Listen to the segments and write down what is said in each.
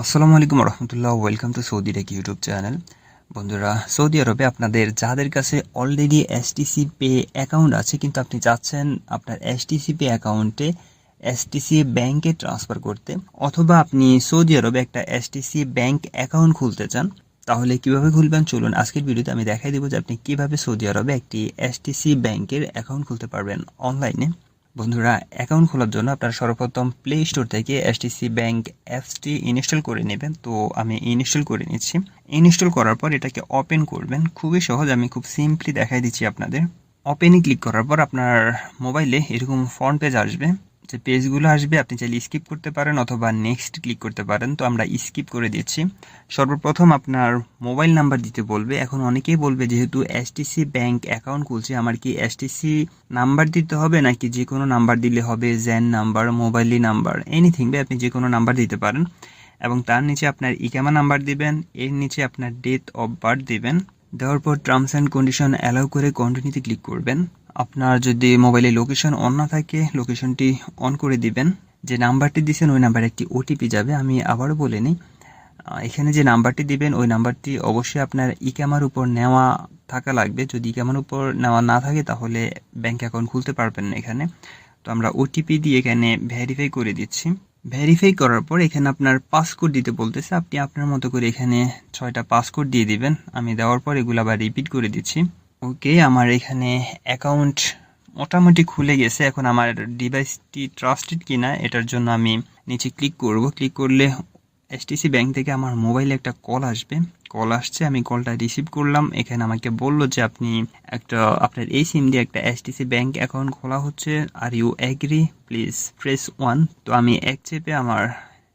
আসসালামু আলাইকুম রহমতুল্লাহ welcome to Saudi Tech YouTube channel বন্ধুরা সৌদি আরবে আপনাদের যাদের কাছে অলরেডি এসটিসি পে অ্যাকাউন্ট আছে, কিন্তু আপনি চাচ্ছেন আপনার এসটিসি পে অ্যাকাউন্টে এসটিসি ব্যাংকে ট্রান্সফার করতে, অথবা আপনি সৌদি আরবে একটা এসটিসি ব্যাংক অ্যাকাউন্ট খুলতে চান, তাহলে কীভাবে খুলবেন? চলুন আজকের ভিডিওতে আমি দেখাই দেবো যে আপনি কীভাবে সৌদি আরবে একটি এসটিসি ব্যাংকের অ্যাকাউন্ট খুলতে পারবেন অনলাইনে বন্ধুরা অ্যাকাউন্ট খোলার জন্য আপনারা সর্বপ্রথম প্লে স্টোর থেকে এসটিসি ব্যাংক অ্যাপসটি ইনস্টল করে নেবেন। তো আমি ইনস্টল করে নিচ্ছি। ইনস্টল করার পর এটাকে ওপেন করবেন। খুবই সহজ, আমি খুব সিম্পলি দেখাই দিচ্ছি আপনাদের। ওপেনে ক্লিক করার পর আপনার মোবাইলে এরকম ফ্রন্ট পেজ আসবে। যে পেজগুলো আসবে, আপনি চাইলে স্কিপ করতে পারেন অথবা নেক্সট ক্লিক করতে পারেন। তো আমরা স্কিপ করে দিচ্ছি। সর্বপ্রথম আপনার মোবাইল নাম্বার দিতে বলবে। এখন অনেকেই বলবে, যেহেতু এসটিসি ব্যাংক অ্যাকাউন্ট খুলছে, আমার কি এসটিসি নাম্বার দিতে হবে, নাকি যে কোনো নাম্বার দিলে হবে Zain number Mobily number anything বে আপনি যে কোনো নাম্বার দিতে পারেন। এবং তার নিচে আপনার ইকামা নাম্বার দিবেন, এর নিচে আপনার ডেট অফ বার্থ দিবেন। দেওয়ার পর টার্মস অ্যান্ড কন্ডিশন অ্যালাউ করে কন্টিনিউতে ক্লিক করবেন। আপনার যদি মোবাইলে লোকেশন অন না থাকে লোকেশনটি অন করে দিবেন। যে নাম্বারটি দিয়েছেন ওই নাম্বারে একটি ওটিপি যাবে। আমি আবারও বলে নিই এখানে যে নাম্বারটি দিবেন, ওই নাম্বারটি অবশ্যই আপনার ইকামার উপর নেওয়া থাকা লাগবে। যদি ইকামার উপর নেওয়া না থাকে, তাহলে ব্যাংক অ্যাকাউন্ট খুলতে পারবেন না এখানে। তো আমরা ওটিপি দিয়ে এখানে ভেরিফাই করে দিচ্ছি। ভেরিফাই করার পর এখানে আপনার পাসকোড দিতে বলতেছে। আপনি আপনার মতো করে এখানে ছয়টা পাসকোড দিয়ে দিবেন। আমি দেওয়ার পর এগুলো আবার রিপিট করে দিচ্ছি। ওকে আমার এখানে অ্যাকাউন্ট মোটামুটি খুলে গেছে। এখন আমার ডিভাইসটি ট্রাস্টেড কিনা, এটার জন্য আমি নিচে ক্লিক করব। ক্লিক করলে এসটিসি ব্যাংক থেকে আমার মোবাইলে একটা কল আসবে। কল আসছে, আমি কলটা রিসিভ করলাম। এখানে আমাকে বলল যে আপনি একটা, আপনার এই সিম দিয়ে একটা এসটিসি ব্যাংক অ্যাকাউন্ট খোলা হচ্ছে। Are you agree please press one তো আমি এক চেপে আমার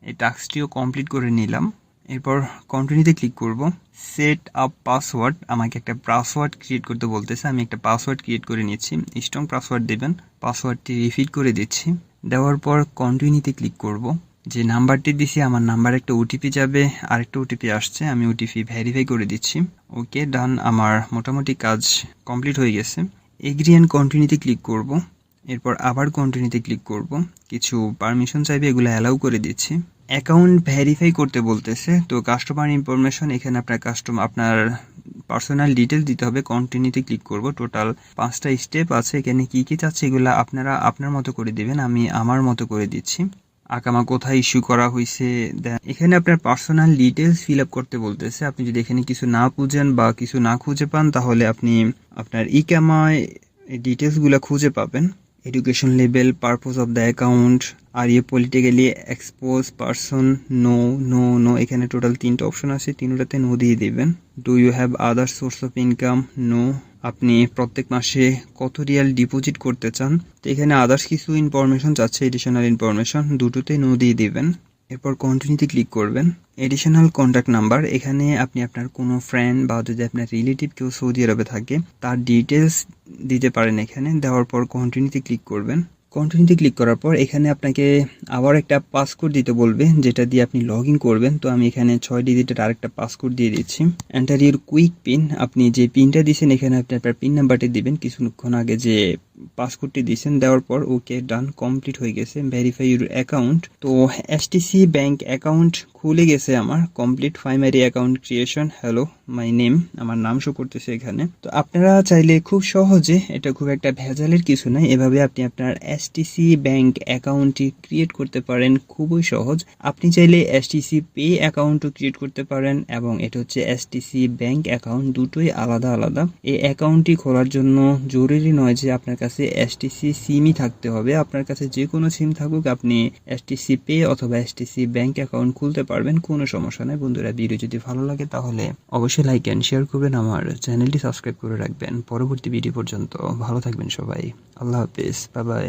এই টাস্কটিও কমপ্লিট করে নিলাম। এরপর কন্টিনিউতে ক্লিক করব। সেট আপ পাসওয়ার্ড আমাকে একটা পাসওয়ার্ড ক্রিয়েট করতে বলতেছে। আমি একটা পাসওয়ার্ড ক্রিয়েট করে নিচ্ছি। স্ট্রং পাসওয়ার্ড দেবেন। পাসওয়ার্ডটি রিফিট করে দিচ্ছি। দেওয়ার পর কন্টিনিউতে ক্লিক করব। যে নাম্বারটি দিছি, আমার নাম্বার একটা ওটিপি যাবে, আরেকটা ওটিপি আসছে, আমি ওটিপি ভেরিফাই করে দিচ্ছি। ওকে, ডান, আমার মোটামুটি কাজ কমপ্লিট হয়ে গেছে। এগ্রি অ্যান্ড কন্টিনিউতে ক্লিক করব, এরপর আবার কন্টিনিউতে ক্লিক করব। কিছু পারমিশন চাইবে, এগুলো অ্যালাউ করে দিচ্ছি। অ্যাকাউন্ট ভেরিফাই করতে বলতেছে, তো কাস্টমার ইনফরমেশন এখানে আপনার কাস্টমার আপনার পার্সোনাল ডিটেলস দিতে হবে কন্টিনিউতে ক্লিক করব। টোটাল পাঁচটা স্টেপ আছে, এখানে কি কি চাচ্ছে, এগুলো আপনারা আপনার মতো করে দিবেন, আমি আমার মতো করে দিচ্ছি। আকামা কোথায় ইস্যু করা হয়েছে দেন এখানে আপনার পার্সোনাল ডিটেলস ফিল আপ করতে বলতেছে। আপনি যদি এখানে কিছু না বুঝেন বা কিছু না খুঁজে পান, তাহলে আপনি আপনার ই ক্যামায় এই ডিটেলসগুলো খুঁজে পাবেন। Education level purpose of the account আর ইয়ে politically exposed person no no no এখানে টোটাল তিনটা অপশন আছে, তিনটাতে নো দিয়ে দেবেন। Do you have other source of income no আপনি প্রত্যেক মাসে কত রিয়াল ডিপোজিট করতে চান? তো এখানে আদার্স কিছু ইনফরমেশন চাচ্ছে এডিশনাল ইনফরমেশন দুটোতেই নো দিয়ে দেবেন। এরপর কন্টিনিউতে ক্লিক করবেন। এডিশনাল কন্ট্যাক্ট নাম্বার এখানে আপনি আপনার কোনো ফ্রেন্ড বা যদি আপনার রিলেটিভ কেউ সৌদি আরবে থাকে, তার ডিটেলস দিতে পারেন এখানে। দেওয়ার পর কন্টিনিউতে ক্লিক করবেন। কন্টিনিউতে ক্লিক করার পর এখানে আপনাকে আবার একটা পাসকোড দিতে বলবে, যেটা দিয়ে আপনি লগ করবেন। তো আমি এখানে ছয় ডিজিটের আরেকটা পাসকোড দিয়ে দিচ্ছি। এন্টার ইউর কুইক পিন আপনি যে পিনটা দিয়েছেন এখানে আপনি আপনার পিন নাম্বারটি দিবেন। কিছুক্ষণ আগে যে পাসওয়ার্ডটি দিয়েছেন, দেওয়ার পর ওকে ডান কমপ্লিট হয়ে গেছে ভেরিফাই ইউর অ্যাকাউন্ট তো এসটিসি ব্যাংক অ্যাকাউন্ট খুলে গেছে আমার complete primary account creation hello my name আমার নাম শো করতেছে এখানে। তো আপনারা চাইলে খুব সহজে, এটা খুব একটা ভেজালের কিছু নয় এভাবে আপনি আপনার এসটিসি ব্যাংক অ্যাকাউন্টটি ক্রিয়েট করতে পারেন, খুবই সহজ। আপনি চাইলে এসটিসি পে অ্যাকাউন্টও ক্রিয়েট করতে পারেন, এবং এটা হচ্ছে এসটিসি ব্যাংক অ্যাকাউন্ট দুটোই আলাদা আলাদা। এই অ্যাকাউন্টটি খোলার জন্য জরুরি নয় যে আপনার কাছে এসটিসি সিমই থাকতে হবে। আপনার কাছে যে কোনো সিম থাকুক, আপনি এসটিসি পে অথবা এসটিসি ব্যাংক অ্যাকাউন্ট খুলতে পারবেন, কোনো সমস্যা নেই। বন্ধুরা ভিডিও যদি ভালো লাগে তাহলে অবশ্যই লাইক অ্যান্ড শেয়ার করবেন, আমার চ্যানেলটি সাবস্ক্রাইব করে রাখবেন। পরবর্তী ভিডিও পর্যন্ত ভালো থাকবেন সবাই। আল্লাহ হাফিজ। Bye bye